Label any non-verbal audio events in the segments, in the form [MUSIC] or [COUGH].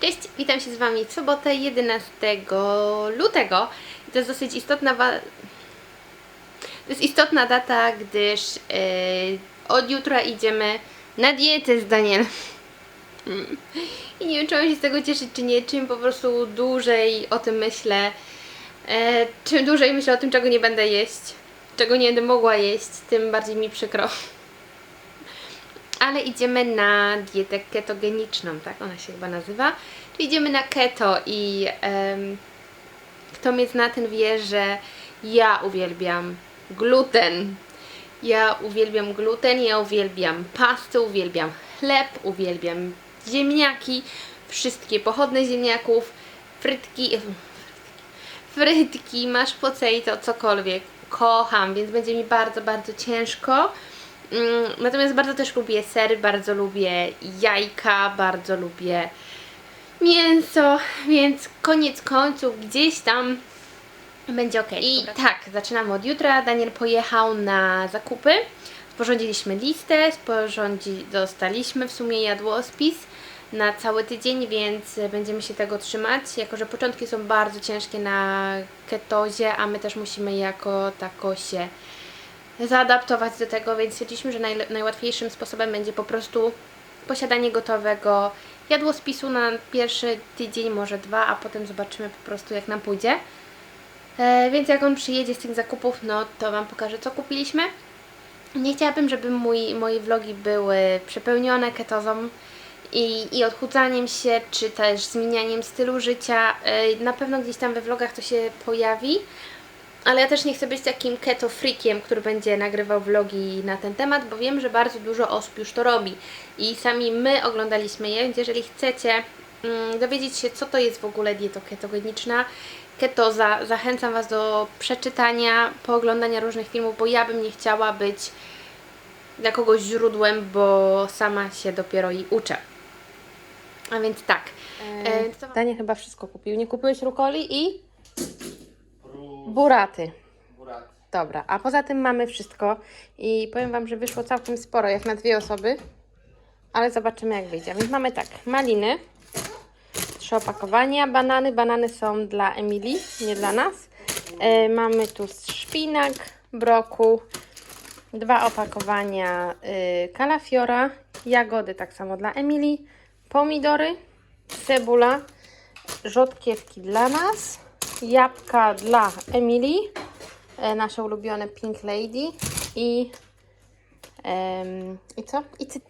Cześć, witam się z Wami w sobotę 11 lutego. To jest dosyć istotna to jest istotna data, gdyż yy, od jutra idziemy na dietę z Danielem. I nie wiem, czy mam się z tego cieszyć, czy nie. Czym po prostu dłużej o tym myślę, e, czym dłużej myślę o tym, czego nie będę jeść, czego nie będę mogła jeść, tym bardziej mi przykro. Ale idziemy na dietę ketogeniczną, tak ona się chyba nazywa. Idziemy na keto i em, kto mnie zna, ten wie, że ja uwielbiam gluten. Ja uwielbiam gluten, ja uwielbiam pastę, uwielbiam chleb, uwielbiam ziemniaki, wszystkie pochodne ziemniaków, frytki, frytki, masz potato, cokolwiek. Kocham, więc będzie mi bardzo, bardzo ciężko. Mm, Natomiast bardzo też lubię sery, bardzo lubię jajka, bardzo lubię mięso, więc koniec końców gdzieś tam będzie ok. I tak, zaczynamy od jutra. Daniel pojechał na zakupy. Sporządziliśmy listę, sporządzi, dostaliśmy w sumie jadłospis na cały tydzień, więc będziemy się tego trzymać. Jako, że początki są bardzo ciężkie na ketozie, a my też musimy jako tako się zaadaptować do tego, więc stwierdziliśmy, że najłatwiejszym sposobem będzie po prostu posiadanie gotowego jadłospisu na pierwszy tydzień, może dwa, a potem zobaczymy po prostu jak nam pójdzie. E, więc jak on przyjedzie z tych zakupów, no to Wam pokażę co kupiliśmy. Nie chciałabym, żeby mój, moje vlogi były przepełnione ketozą i, i odchudzaniem się, czy też zmienianiem stylu życia. E, Na pewno gdzieś tam we vlogach to się pojawi, ale ja też nie chcę być takim keto freakiem, który będzie nagrywał vlogi na ten temat, bo wiem, że bardzo dużo osób już to robi i sami my oglądaliśmy je, więc jeżeli chcecie mm, dowiedzieć się, co to jest w ogóle dieta ketogeniczna, ketoza, zachęcam Was do przeczytania, pooglądania różnych filmów, bo ja bym nie chciała być dla kogoś źródłem, bo sama się dopiero i uczę. A więc tak. E, co- Daniel chyba wszystko kupił. Nie kupiłeś rukoli i buraty. Burat. Dobra, a poza tym mamy wszystko i powiem Wam, że wyszło całkiem sporo, jak na dwie osoby, ale zobaczymy jak wyjdzie. Więc mamy tak, maliny, trzy opakowania, banany, banany są dla Emilii, nie dla nas. E, mamy tu szpinak, broku, dwa opakowania y, kalafiora, jagody tak samo dla Emilii, pomidory, cebula, rzodkiewki dla nas, jabłka dla Emilii, e, nasze ulubione Pink Lady i em, i co? I cy...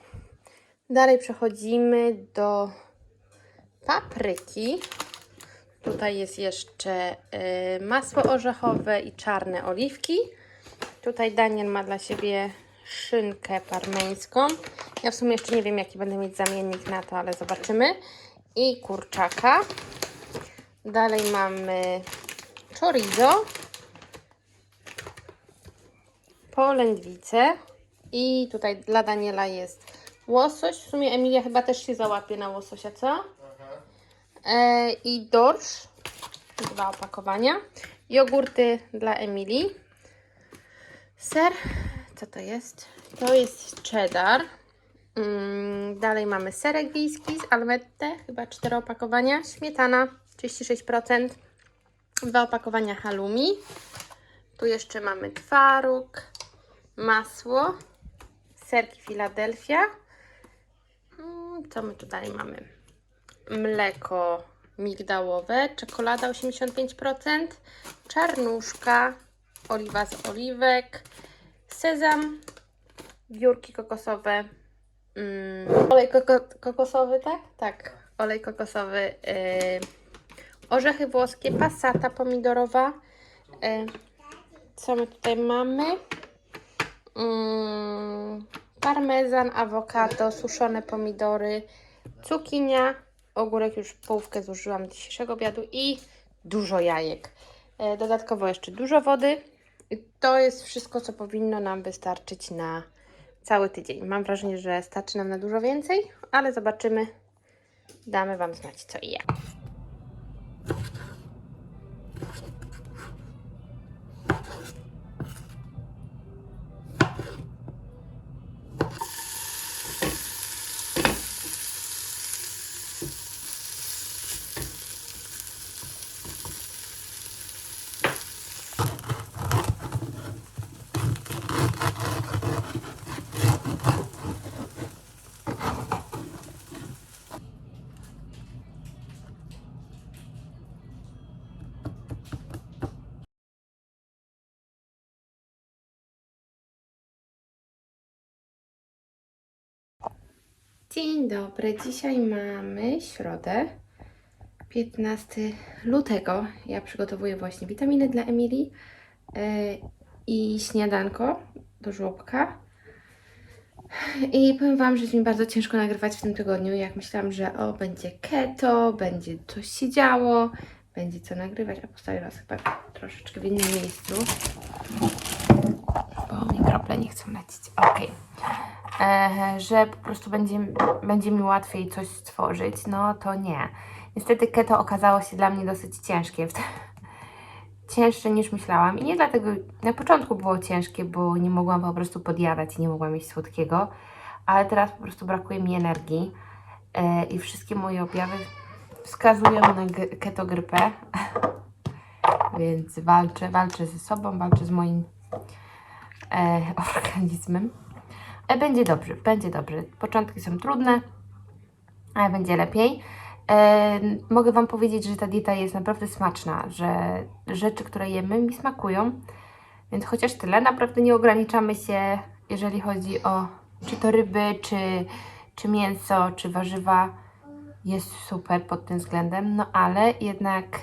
Dalej przechodzimy do papryki. Tutaj jest jeszcze e, masło orzechowe i czarne oliwki. Tutaj Daniel ma dla siebie szynkę parmeńską. Ja w sumie jeszcze nie wiem, jaki będę mieć zamiennik na to, ale zobaczymy. I kurczaka. Dalej mamy chorizo, polędwice i tutaj dla Daniela jest łosoś. W sumie Emilia chyba też się załapie na łososia, co? E, I dorsz, dwa opakowania. Jogurty dla Emilii. Ser, co to jest? To jest cheddar. Mm, dalej mamy serek wiejski z Alvette, chyba 4 opakowania. Śmietana, 36%. Dwa opakowania halloumi. Tu jeszcze mamy twaróg, masło, serki Philadelphia. Mm, Co my tu dalej mamy? Mleko migdałowe, czekolada 85%, czarnuszka, oliwa z oliwek, sezam, biurki kokosowe, mm, olej koko kokosowy, tak? Tak, olej kokosowy, yy, orzechy włoskie, passata pomidorowa. Yy, co my tutaj mamy? Mm, parmezan, awokado, suszone pomidory, cukinia, ogórek już połówkę zużyłam dzisiejszego obiadu i dużo jajek. E, Dodatkowo jeszcze dużo wody. I to jest wszystko, co powinno nam wystarczyć na cały tydzień. Mam wrażenie, że starczy nam na dużo więcej, ale zobaczymy. Damy Wam znać co i jak. Dzień dobry, dzisiaj mamy środę, 15 lutego. Ja przygotowuję właśnie witaminy dla Emilii yy, i śniadanko do żłobka. I powiem Wam, że jest mi bardzo ciężko nagrywać w tym tygodniu. Jak myślałam, że o, będzie keto, będzie coś się działo, będzie co nagrywać, a postawię Was chyba troszeczkę w innym miejscu. Bo mi krople nie chcą lecieć. Okej. E, że po prostu będzie, będzie mi łatwiej coś stworzyć, no to nie. Niestety keto okazało się dla mnie dosyć ciężkie. Cięższe niż myślałam i nie dlatego, na początku było ciężkie, bo nie mogłam po prostu podjadać i nie mogłam jeść słodkiego, ale teraz po prostu brakuje mi energii e, i wszystkie moje objawy wskazują na ketogrypę, [LAUGHS] więc walczę, walczę ze sobą, walczę z moim e, organizmem. E, Będzie dobrze, będzie dobrze. Początki są trudne, ale będzie lepiej. E, mogę Wam powiedzieć, że ta dieta jest naprawdę smaczna, że rzeczy, które jemy, mi smakują. Więc chociaż tyle, naprawdę nie ograniczamy się, jeżeli chodzi o czy to ryby, czy, czy mięso, czy warzywa. Jest super pod tym względem, no ale jednak,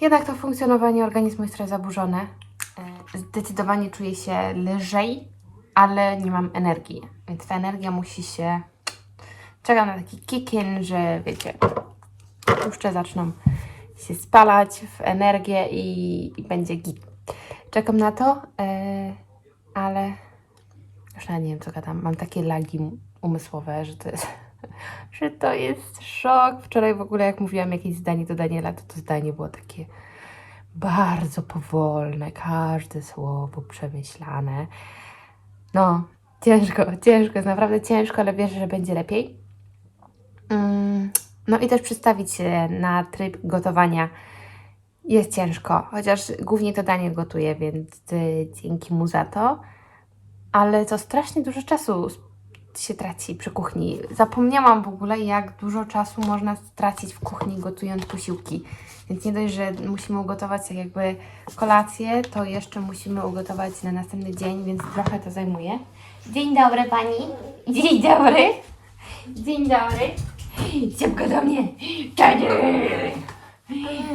jednak to funkcjonowanie organizmu jest trochę zaburzone. E, Zdecydowanie czuję się lżej, ale nie mam energii. Więc ta energia musi się. Czekam na taki kick-in, że wiecie, tłuszcze zaczną się spalać w energię i, i będzie git. Czekam na to, e, ale już nie wiem, co gadam. Mam takie lagi umysłowe, że to jest, [LAUGHS] że to jest szok. Wczoraj w ogóle, jak mówiłam jakieś zdanie do Daniela, to to zdanie było takie bardzo powolne, każde słowo przemyślane. No, ciężko, ciężko, jest naprawdę ciężko, ale wierzę, że będzie lepiej. Mm, No i też przestawić się na tryb gotowania jest ciężko, chociaż głównie to Daniel gotuje, więc y, dzięki mu za to. Ale to strasznie dużo czasu się traci przy kuchni. Zapomniałam w ogóle, jak dużo czasu można stracić w kuchni gotując posiłki. Więc nie dość, że musimy ugotować tak jakby kolację, to jeszcze musimy ugotować na następny dzień, więc trochę to zajmuje. Dzień dobry Pani. Dzień dobry. Dzień dobry. Szybko do mnie. Daddy.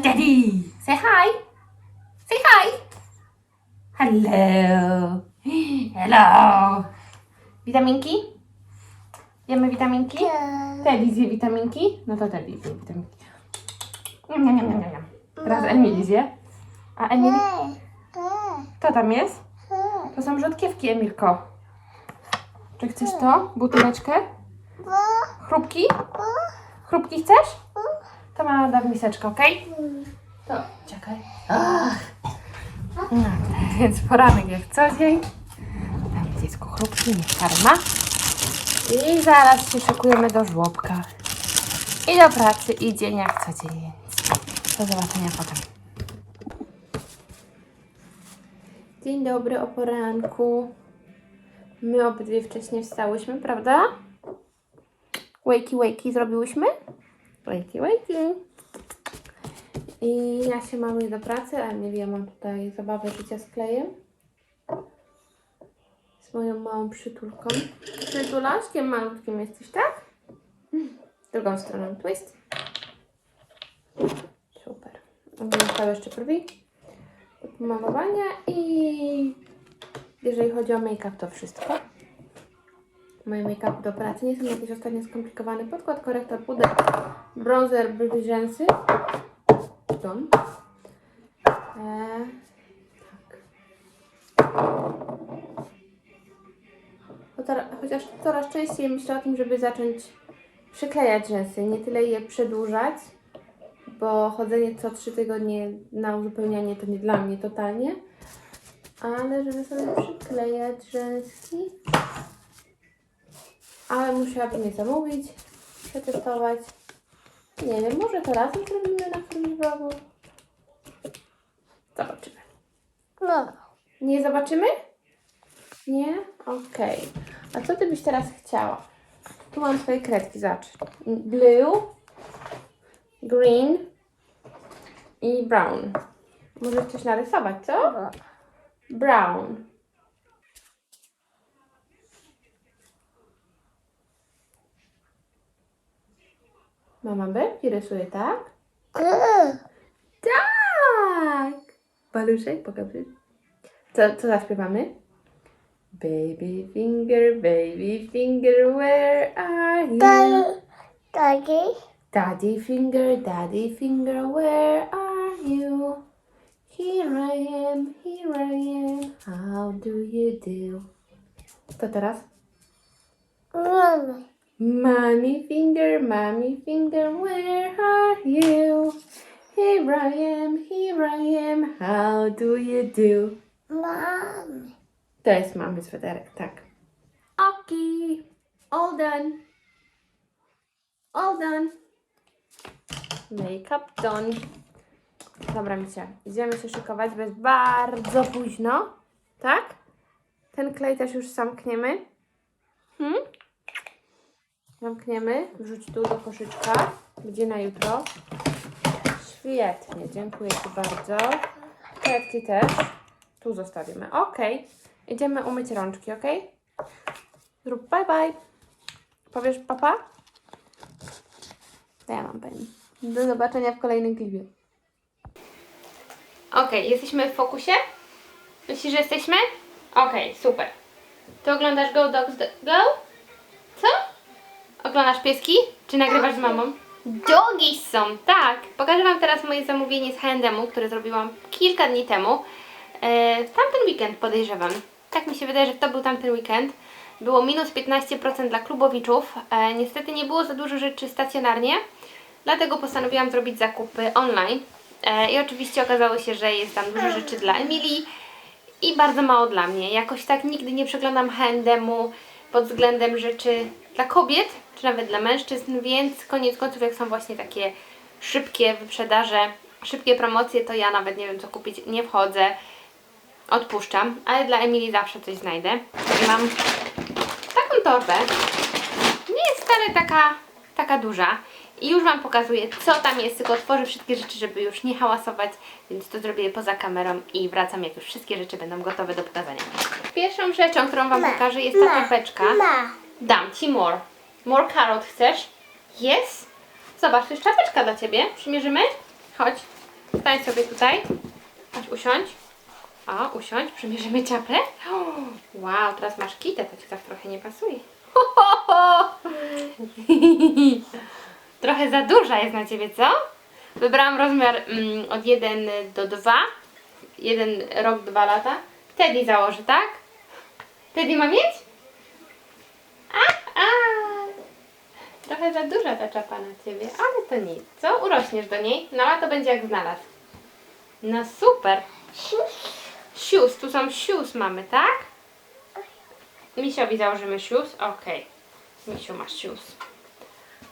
Daddy. Say hi. Say hi. Hello. Hello. Witaminki? Jemy witaminki? Teddy zje witaminki? No to Teddy zje witaminki. Niam, niam, niam, niam, niam. Teraz Emily zje. A Emily? Co tam jest? To są rzodkiewki, Emilko. Czy chcesz to? Buteleczkę? Chrupki? Chrupki chcesz? To mama da w miseczkę, ok? To czekaj. Ach. No, więc poranek jak co dzień. Dam dziecku chrupki, niech karma. I zaraz się szykujemy do żłobka. I do pracy, i dzień jak co dzień, więc do zobaczenia potem. Dzień dobry o poranku. My obydwie wcześniej wstałyśmy, prawda? Wakey, wakey zrobiłyśmy? Wakey, wakey. I ja się maluję do pracy, a Emilia mam tutaj zabawę życia z klejem. Z moją małą przytulką. Przytulaszkiem malutkim jesteś, tak? Drugą stroną twist. Zostały jeszcze brwi do pomalowania i jeżeli chodzi o make-up to wszystko. Moje make-up do pracy nie są jakieś ostatnio skomplikowane. Podkład, korektor, puder, bronzer, brwi, rzęsy. Dom. Eee, tak. Chociaż coraz częściej myślę o tym, żeby zacząć przyklejać rzęsy, nie tyle je przedłużać, bo chodzenie co trzy tygodnie na uzupełnianie to nie dla mnie totalnie, ale żeby sobie przyklejać rzęski. Ale musiałabym je zamówić, przetestować. Nie wiem, może to razem zrobimy na którymś vlogu. Zobaczymy. No. Nie zobaczymy? Nie? Okej. A co ty byś teraz chciała? Tu mam swoje kredki, zobacz. Blue, green i brown. Możesz coś narysować, co? Brown. Mama Berki rysuje, tak? Tak! Paluszek, pokaż. Co, co zaśpiewamy? Baby finger, baby finger, where are you? Daddy. Daddy. Daddy finger, daddy finger, where are you? Here I am, here I am, how do you do? Co teraz? Mommy. Mommy finger, mommy finger, where are you? Here I am, here I am, how do you do? Mommy. To jest mamy sweterek, tak. Okay, all done. All done. Make-up done. Dobra, Micia, idziemy się szykować, bo jest bardzo późno. Tak? Ten klej też już zamkniemy. Hmm? Zamkniemy, wrzuć tu do koszyczka. Będzie na jutro. Świetnie, dziękuję Ci bardzo. Kredki też. Tu zostawimy. Ok. Idziemy umyć rączki, ok? Zrób bye bye. Powiesz papa? To ja mam pani. Do zobaczenia w kolejnym klipie. Ok, jesteśmy w fokusie? Myślisz, że jesteśmy? Ok, super. Ty oglądasz Go Dogs Go? Co? Oglądasz pieski? Czy nagrywasz z mamą? Dogi są, tak. Pokażę Wam teraz moje zamówienie z H&M, które zrobiłam kilka dni temu. E, w tamten weekend podejrzewam. Tak mi się wydaje, że to był tamten weekend. Było minus 15% dla klubowiczów. E, niestety nie było za dużo rzeczy stacjonarnie, dlatego postanowiłam zrobić zakupy online. E, I oczywiście okazało się, że jest tam dużo rzeczy dla Emilii i bardzo mało dla mnie. Jakoś tak nigdy nie przeglądam H&M-u pod względem rzeczy dla kobiet, czy nawet dla mężczyzn, więc koniec końców jak są właśnie takie szybkie wyprzedaże, szybkie promocje, to ja nawet nie wiem co kupić, nie wchodzę, odpuszczam, ale dla Emilii zawsze coś znajdę. Mam taką torbę, nie jest wcale taka, taka duża. I już Wam pokazuję, co tam jest, tylko otworzę wszystkie rzeczy, żeby już nie hałasować, więc to zrobię poza kamerą i wracam, jak już wszystkie rzeczy będą gotowe do pokazania. Pierwszą rzeczą, którą Wam pokażę, jest ta. Ma. Dam Ci more. More carrot chcesz? Jest? Zobacz, to jest czapeczka dla Ciebie. Przymierzymy? Chodź. Stań sobie tutaj. Chodź, usiądź. O, usiądź. Przymierzymy czapę. O, [GASPS] Wow, teraz masz kitę, to Ci tak trochę nie pasuje. [LAUGHS] [LAUGHS] Trochę za duża jest na Ciebie, co? Wybrałam rozmiar mm, od 1 do 2. Jeden rok, dwa lata. Teddy założy, tak? Teddy ma mieć? A, a. Trochę za duża ta czapa na Ciebie, ale to nic. Co? Urośniesz do niej? Na lato będzie jak znalazł. No super. Shoes, tu są shoes mamy, tak? Misiowi założymy shoes? Okej. Misiu masz shoes.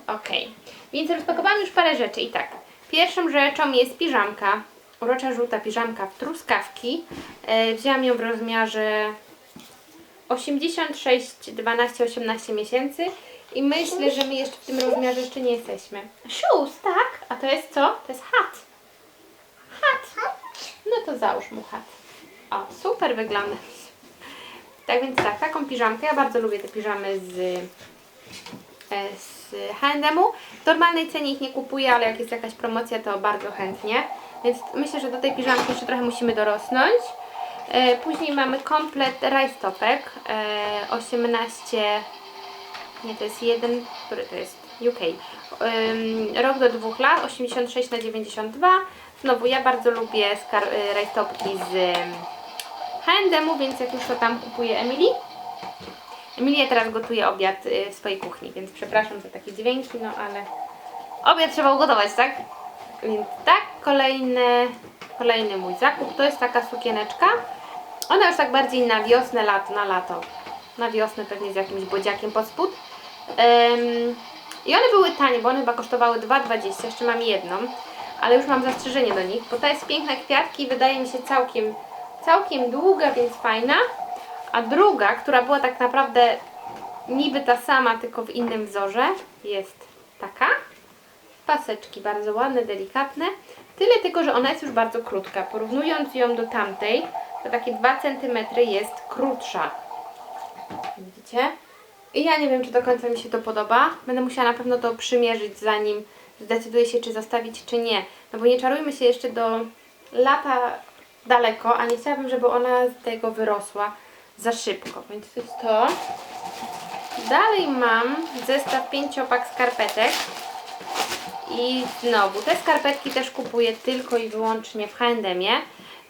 Okej. Więc rozpakowałam już parę rzeczy i tak. Pierwszą rzeczą jest piżamka. Urocza żółta piżamka w truskawki. E, wzięłam ją w rozmiarze 86, 12, 18 miesięcy i myślę, że my jeszcze w tym rozmiarze jeszcze nie jesteśmy. Shoes, tak? A to jest co? To jest hat. Hat. No to załóż mu hat. O, super wygląda. Tak więc tak, taką piżamkę. Ja bardzo lubię te piżamy z, z H&M-u. W normalnej cenie ich nie kupuję, ale jak jest jakaś promocja, to bardzo chętnie. Więc myślę, że do tej piżamki jeszcze trochę musimy dorosnąć. E, Później mamy komplet rajstopek. E, 18, nie to jest jeden, który to jest? UK. Ym, rok do dwóch lat, 86 na 92. Znowu ja bardzo lubię rajstopki z ym, H&M-u, więc jak już to tam kupuję Emily. Emilia teraz gotuje obiad y, w swojej kuchni, więc przepraszam za takie dźwięki, no ale obiad trzeba ugotować, tak? Więc tak, kolejny, kolejny mój zakup to jest taka sukieneczka. Ona już tak bardziej na wiosnę, lato, na lato. Na wiosnę pewnie z jakimś bodziakiem pod spód. I one były tanie, bo one chyba kosztowały 2,20, jeszcze mam jedną. Ale już mam zastrzeżenie do nich, bo ta jest piękna kwiatki wydaje mi się całkiem, całkiem długa, więc fajna. A druga, która była tak naprawdę niby ta sama, tylko w innym wzorze, jest taka. Paseczki bardzo ładne, delikatne. Tyle tylko, że ona jest już bardzo krótka. Porównując ją do tamtej, to takie 2 cm jest krótsza. Widzicie? I ja nie wiem, czy do końca mi się to podoba. Będę musiała na pewno to przymierzyć, zanim zdecyduję się, czy zostawić, czy nie. No bo nie czarujmy się jeszcze do lata daleko, a nie chciałabym, żeby ona z tego wyrosła za szybko. Więc to jest to. Dalej mam zestaw pięciopak skarpetek. I znowu, te skarpetki też kupuję tylko i wyłącznie w H&M-ie.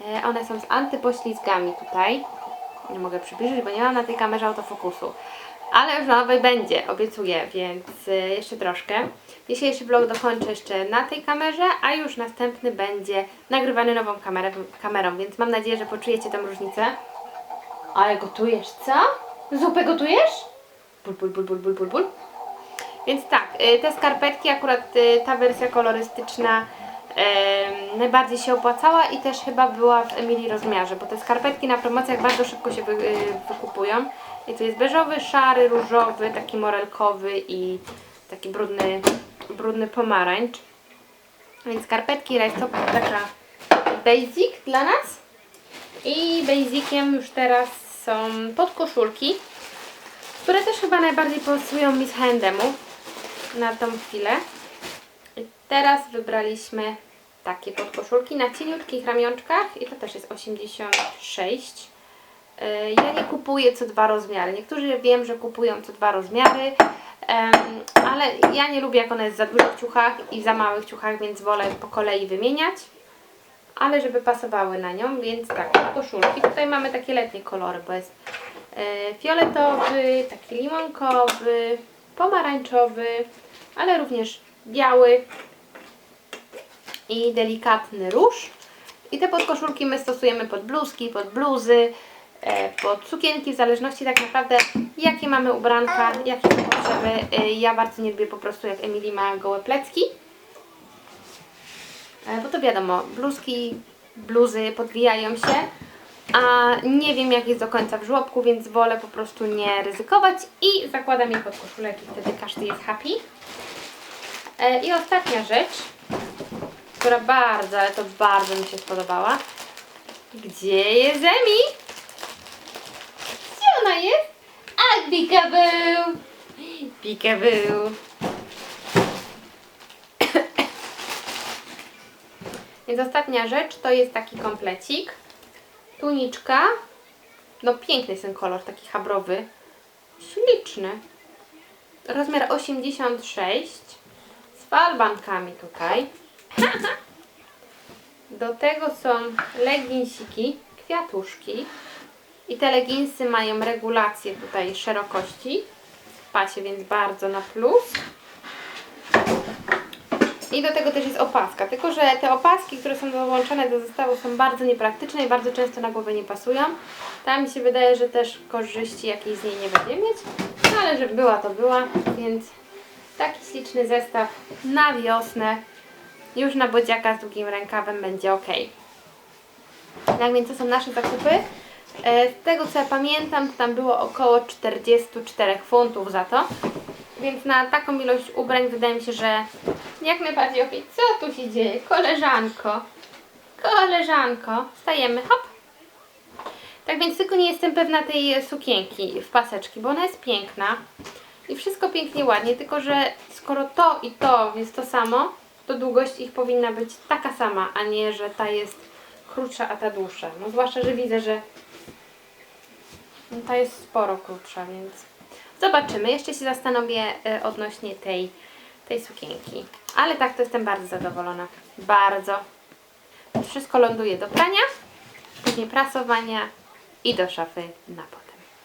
E, One są z antypoślizgami tutaj. Nie mogę przybliżyć, bo nie mam na tej kamerze autofokusu. Ale już nowej będzie, obiecuję, więc e, jeszcze troszkę. Dzisiejszy vlog dokończę jeszcze na tej kamerze, a już następny będzie nagrywany nową kamerę, kamerą, więc mam nadzieję, że poczujecie tę różnicę. Ale gotujesz, co? Zupę gotujesz? Bul, bul, bul, bul, bul, bul. Więc tak, y, te skarpetki, akurat y, ta wersja kolorystyczna najbardziej się opłacała i też chyba była w Emilii rozmiarze, bo te skarpetki na promocjach bardzo szybko się y, wykupują. I tu jest beżowy, szary, różowy, taki morelkowy i taki brudny, brudny pomarańcz. Więc skarpetki to taka basic dla nas. I basiciem już teraz są podkoszulki, które też chyba najbardziej pasują mi z H&M-u na tą chwilę. I teraz wybraliśmy takie podkoszulki na cieniutkich ramionczkach i to też jest 86. Yy, Ja nie kupuję co dwa rozmiary. Niektórzy wiem, że kupują co dwa rozmiary, ale ja nie lubię jak ona jest za dużych ciuchach i za małych ciuchach, więc wolę po kolei wymieniać. Ale żeby pasowały na nią, więc tak, koszulki. Tutaj mamy takie letnie kolory, bo jest e, fioletowy, taki limonkowy, pomarańczowy, ale również biały i delikatny róż. I te podkoszulki my stosujemy pod bluzki, pod bluzy, e, pod sukienki, w zależności tak naprawdę jakie mamy ubranka, jakie są potrzeby. E, Ja bardzo nie lubię po prostu jak Emily ma gołe plecki. E, Bo to wiadomo, bluzki, bluzy podwijają się, a nie wiem jak jest do końca w żłobku, więc wolę po prostu nie ryzykować i zakładam je pod koszulek i wtedy każdy jest happy. E, I ostatnia rzecz, która bardzo, ale to bardzo mi się spodobała. Gdzie jest Emi? Gdzie ona jest? A, peekaboo! Peekaboo! Więc ostatnia rzecz to jest taki komplecik. Tuniczka. No piękny jest ten kolor, taki habrowy. Śliczny. Rozmiar 86. Z falbankami tutaj. [LAUGHS] Do tego są leginsiki, kwiatuszki. I te leginsy mają regulację tutaj szerokości w pasie, więc bardzo na plus. I do tego też jest opaska, tylko że te opaski, które są dołączone do zestawu są bardzo niepraktyczne i bardzo często na głowę nie pasują. Tam mi się wydaje, że też korzyści jakiejś z niej nie będzie mieć, no ale żeby była to była, więc taki śliczny zestaw na wiosnę, już na bodziaka z długim rękawem będzie ok. Tak więc to są nasze zakupy. E, Z tego co ja pamiętam, to tam było około 44 funtów za to. Więc na taką ilość ubrań wydaje mi się, że jak najbardziej ok. Co tu się dzieje? Koleżanko. Koleżanko. Stajemy, hop. Tak więc tylko nie jestem pewna tej sukienki w paseczki, bo ona jest piękna. I wszystko pięknie, ładnie, tylko że skoro to i to jest to samo, to długość ich powinna być taka sama, a nie, że ta jest krótsza, a ta dłuższa. No zwłaszcza, że widzę, że ta jest sporo krótsza, więc zobaczymy. Jeszcze się zastanowię e, odnośnie tej, tej sukienki. Ale tak, to jestem bardzo zadowolona. Bardzo. Wszystko ląduje do prania, później prasowania i do szafy na potem.